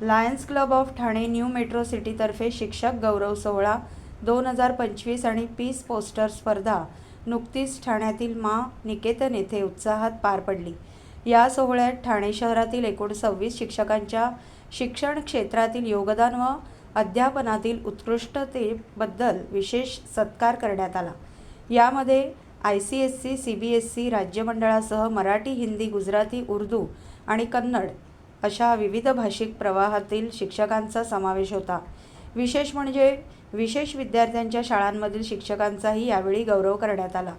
Lions Club of Thane New Metro सिटीतर्फे शिक्षक गौरव सोहळा दोन हजार पंचवीस आणि पीस पोस्टर स्पर्धा नुकतीच ठाण्यातील मा निकेतन येथे उत्साहात पार पडली. या सोहळ्यात ठाणे शहरातील एकूण सव्वीस शिक्षकांच्या शिक्षण क्षेत्रातील योगदान व अध्यापनातील उत्कृष्टतेबद्दल विशेष सत्कार करण्यात आला. यामध्ये I C S C C B S C राज्यमंडळासह Marathi Hindi Gujarati Urdu आणि कन्नड अशा विविध भाषिक प्रवाहातील शिक्षकांचा समावेश होता. विशेष म्हणजे विशेष विद्यार्थ्यांच्या शाळांमधील शिक्षकांचाही यावेळी गौरव करण्यात आला.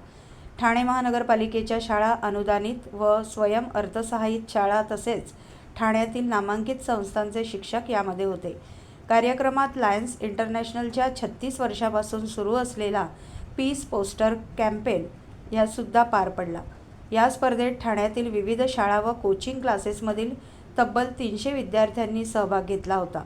ठाणे महानगरपालिकेच्या शाळा अनुदानित व स्वयं अर्थसहाय्यित शाळा तसेच ठाण्यातील नामांकित संस्थांचे शिक्षक यामध्ये होते. कार्यक्रमात लायन्स इंटरनॅशनलच्या छत्तीस वर्षापासून सुरू असलेला पीस पोस्टर कॅम्पेन यासुद्धा पार पडला. या स्पर्धेत ठाण्यातील विविध शाळा व कोचिंग क्लासेसमधील तब्बल तीनशे विद्यार्थ्यांनी सहभाग घेतला होता.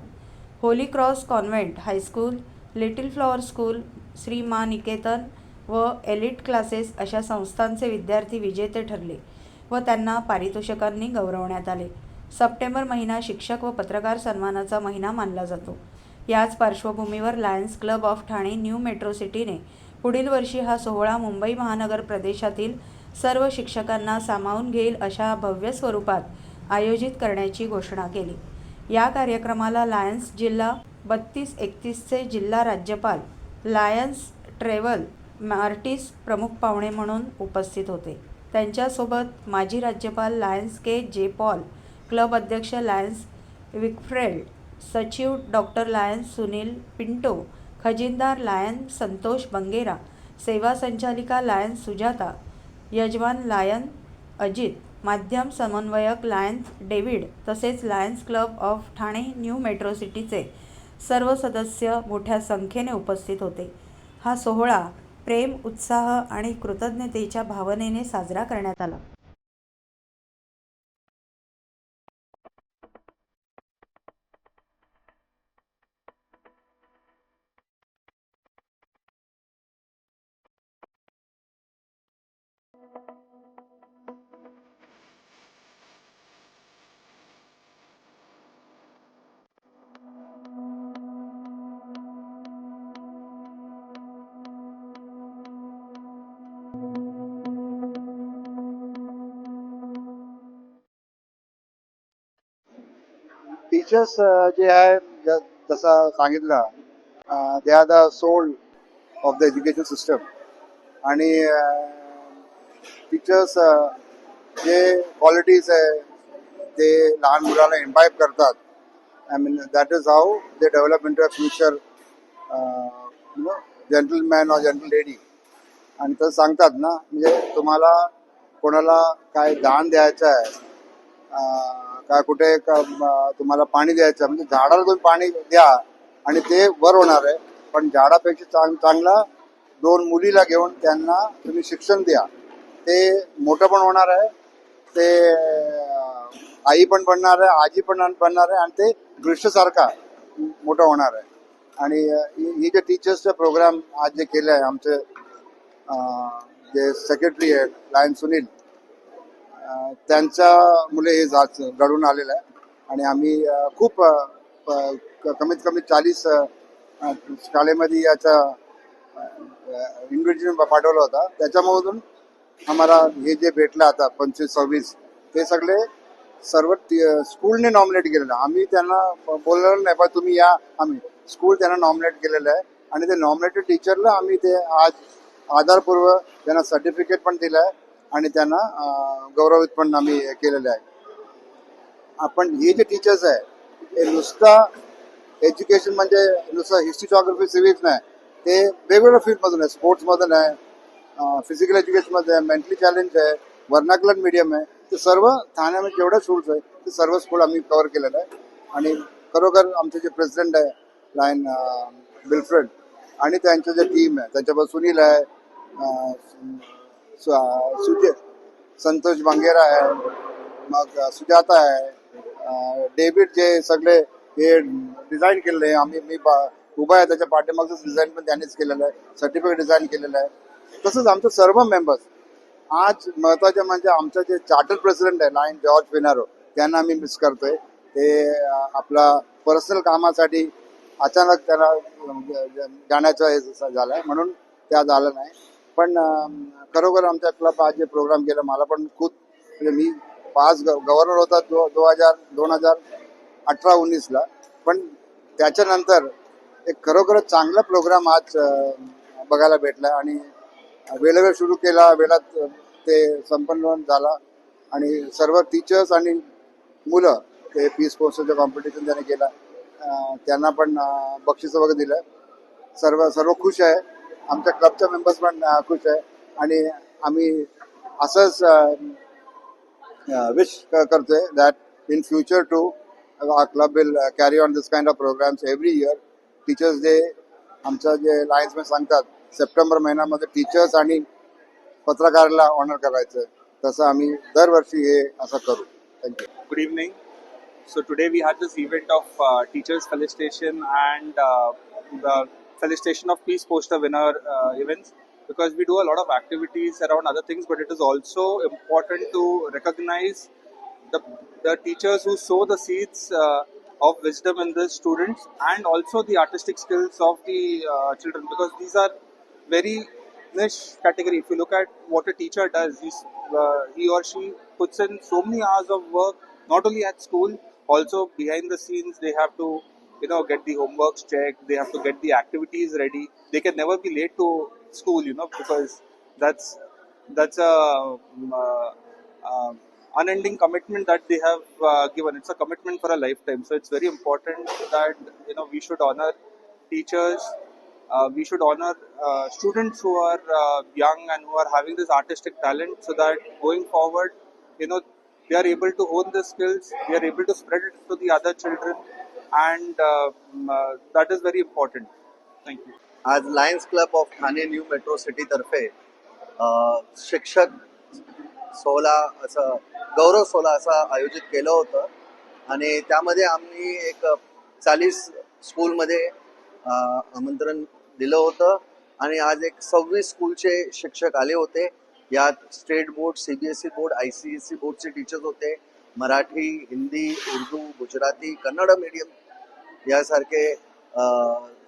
Holy Cross Convent high school Little Flower School Shri Ma Niketan व एलिट क्लासेस अशा संस्थांचे विद्यार्थी विजेते ठरले व त्यांना पारितोषिकांनी गौरवण्यात आले. सप्टेंबर महिना शिक्षक व पत्रकार सन्मानाचा महिना मानला जातो. याच पार्श्वभूमीवर Lions Club of Thane New Metro सिटीने पुढील वर्षी हा सोहळा मुंबई महानगर प्रदेशातील सर्व शिक्षकांना सामावून घेईल अशा भव्य स्वरूपात आयोजित करण्याची घोषणा केली. या कार्यक्रमाला लायन्स जिल्हा बत्तीस एकतीसचे जिल्हा राज्यपाल लायन्स ट्रेव्हल मार्टिस प्रमुख पाहुणे म्हणून उपस्थित होते. त्यांच्यासोबत माजी राज्यपाल lions K J Paul club अध्यक्ष लायन्स विकफ्रेल्ड सचिव डॉक्टर लायन्स सुनील पिंटो खजिनदार लायन संतोष बंगेरा सेवा संचालिका लायन सुजाता यजमान लायन अजित माध्यम समन्वयक लायन्स डेव्हिड तसेच Lions Club of Thane New Metro सिटीचे सर्व सदस्य मोठ्या संख्येने उपस्थित होते. हा सोहळा प्रेम उत्साह आणि कृतज्ञतेच्या भावनेने साजरा करण्यात आला. टीचर्स uh, जे आहे जसा सांगितलं they are the soul of the education system आणि uh, टीचर्स uh, जे क्वालिटीज आहे ते लहान मुलाला इन्वाईब करतात I mean that is how they develop into a future you know gentleman or general lady आणि तर सांगतात ना म्हणजे तुम्हाला कोणाला काय दान द्यायचं आहे का काय कुठे तुम्हाला पाणी द्यायचं म्हणजे झाडाला तुम्ही पाणी द्या आणि ते वर होणार आहे. पण झाडापेक्षा चांग चांगला दोन मुलीला घेऊन त्यांना तुम्ही शिक्षण द्या. ते मोठं पण होणार आहे ते आई पण बनणार आहे आजी पण बनणार आहे आणि ते दृश्यसारखा मोठं होणार आहे. आणि ही जे टीचर्सचा प्रोग्राम आज जे केले आहे आमचे जे सेक्रेटरी आहेत लायन सुनील अं, त्यांच्या मुले हे जात घडून आलेलं आहे. आणि आम्ही खूप प- क- कमीत कमी चाळीस शाळेमध्ये याचा इन्व्हिटेशन पाठवला होता. त्याच्यामधून आम्हाला हे जे भेटलं आता पंचवीस सव्वीस ते सगळे सर्व स्कूलने नॉमिनेट केलेलं. आम्ही त्यांना बोललेलं नाही पण तुम्ही या आम्ही. स्कूल त्यांना नॉमिनेट केलेलं आहे. आणि ते नॉमिनेटेड टीचरला आम्ही ते आज आधारपूर्व त्यांना सर्टिफिकेट पण दिलं आहे. आणि त्यांना गौरवित पण आम्ही केलेलं आहे. आपण हे जे टीचर्स आहे हे नुसतं एज्युकेशन म्हणजे नुसतं हिस्ट्री जॉग्रफी सिव्हिक्स नाही. ते वेगवेगळ्या फील्डमधून आहे. स्पोर्ट्समधून आहे फिजिकल एज्युकेशनमध्ये आहे मेंटली चॅलेंज आहे वर्नाकुलर मीडियम आहे. ते सर्व ठाण्यामध्ये जेवढे स्कूल्स आहे ते सर्व स्कूल आम्ही कव्हर केलेलं आहे. आणि खरोखर आमचे जे प्रेसिडेंट आहे लायन विल्फ्रेड आणि त्यांचं जे टीम आहे त्याच्यावर सुनील आहे अं, सुजय संतोष बंगेरा आहे मग सुजाता आहे अं, डेव्हिड जे सगळे हे डिझाईन केलेले आहे. आम्ही मी उभा आहे त्याच्या पाठीमागचं डिझाईन पण त्यांनीच केलेलं आहे. सर्टिफिकेट डिझाईन केलेलं आहे. तसंच आमचे सर्व मेंबर्स आज महत्त्वाचे म्हणजे आमचं जे चार्टर प्रेसिडेंट आहे लाईन जॉर्ज फिनारो त्यांना आम्ही मिस करतोय. ते आपला पर्सनल कामासाठी अचानक त्याला जाण्याचा ज- जाण्याचं हे झालं म्हणून त्या झालं नाही. पण खरोखर आमच्या क्लब आज जे प्रोग्राम केला मला पण खूप म्हणजे मी पाच गव्हर्नर होता दो दो हजार दोन हजार अठरा उन्नीसला. पण त्याच्यानंतर एक खरोखरच चांगला प्रोग्राम आज बघायला भेटला आणि वेळेवर सुरू केला वेळात ते संपन्न झाला आणि सर्व टीचर्स आणि मुलं ते पीस कोर्सचं कॉम्पिटिशन त्याने केलं. त्यांना पण बक्षिसं वगैरे दिलं. सर्व सर्व खुश आहे. आमच्या क्लबच्या मेंबर्स पण खुश आहे. आणि आम्ही असंच विश करतोय that in future to our club will carry on this kind of programmes every year teachers day आमच्या जे लायन्समॅन सांगतात सप्टेंबर महिन्यामध्ये टीचर्स आणि पत्रकाराला ऑनर करायचं. तसं आम्ही दरवर्षी हे असं करू. Thank you good evening so today we had this event of teachers teachers felicitation felicitation of peace poster winner uh, events because we do a lot of activities around other things, but it is also important to recognize the the teachers who sow the seeds uh, of wisdom in the students and also the artistic skills of the uh, children because these are very niche category. If you look at what a teacher does, uh, he or she puts in so many hours of work, not only at school, also behind the scenes. They have to, you know, get the homeworks checked. They have to get the activities ready. They can never be late to school, you know, because that's that's a um, uh, um, unending commitment that they have uh, given. It's a commitment for a lifetime. So it's very important that you know we should honor teachers. Uh, we should honor uh, students who are uh, young and who are having this artistic talent, so that going forward, you know, they are able to own the skills. They are able to spread it to the other children, and uh, mm, uh, that is very important. Thank you. आज Lions Club of Thane New Metro City तर्फे शिक्षक सोहळा असं गौरव सोहळा असं आयोजित केलं होतं आणि त्यामध्ये आम्ही एक चाळीस स्कूलमध्ये आमंत्रण दिलं होतं आणि आज एक सव्वीस स्कूलचे शिक्षक आले होते यात state board C B S E board I C S C बोर्डचे टीचर्स होते मराठी हिंदी उर्दू गुजराती कन्नड मीडियम यासारखे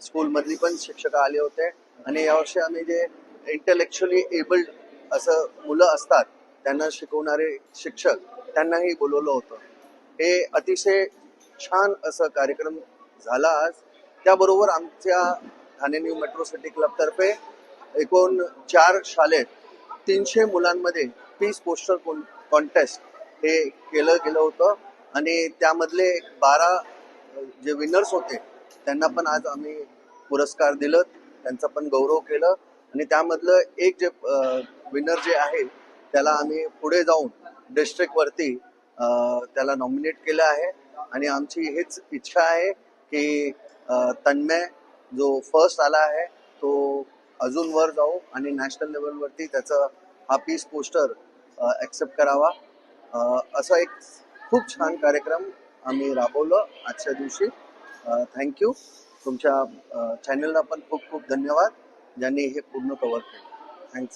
स्कूलमधली पण शिक्षक आले होते. आणि यावर्षी आम्ही जे इंटेलेक्च्युअली एबल्ड असं मुलं असतात त्यांना शिकवणारे शिक्षक त्यांनाही बोलवलं होतं. हे अतिशय छान असं कार्यक्रम झाला आज. त्याबरोबर आमच्या ठाणे न्यू मेट्रो सिटी क्लबतर्फे एकूण चार शाळेत तीनशे मुलांमध्ये पीस पोस्टर कॉन्टेस्ट हे केलं गेलं होतं. आणि त्यामधले बारा जे विनर्स होते त्यांना पण आज आम्ही पुरस्कार दिलं त्यांचा पण गौरव केलं आणि त्यामधलं एक जे विनर जे आहे त्याला आम्ही पुढे जाऊन डिस्ट्रिक्टवरती त्याला नॉमिनेट केलं आहे आणि आमची हीच इच्छा आहे की तन्मय जो फर्स्ट आला आहे तो अजून वर जाऊ आणि नॅशनल लेवलवरती त्याचं हा पीस पोस्टर ॲक्सेप्ट करावा. असा एक खूप छान कार्यक्रम आम्ही राबवलं आजच्या दिवशी. थँक्यू तुमच्या चॅनलला पण खूप खूप धन्यवाद. ज्यांनी हे पूर्ण कव्हर केलं. थँक्स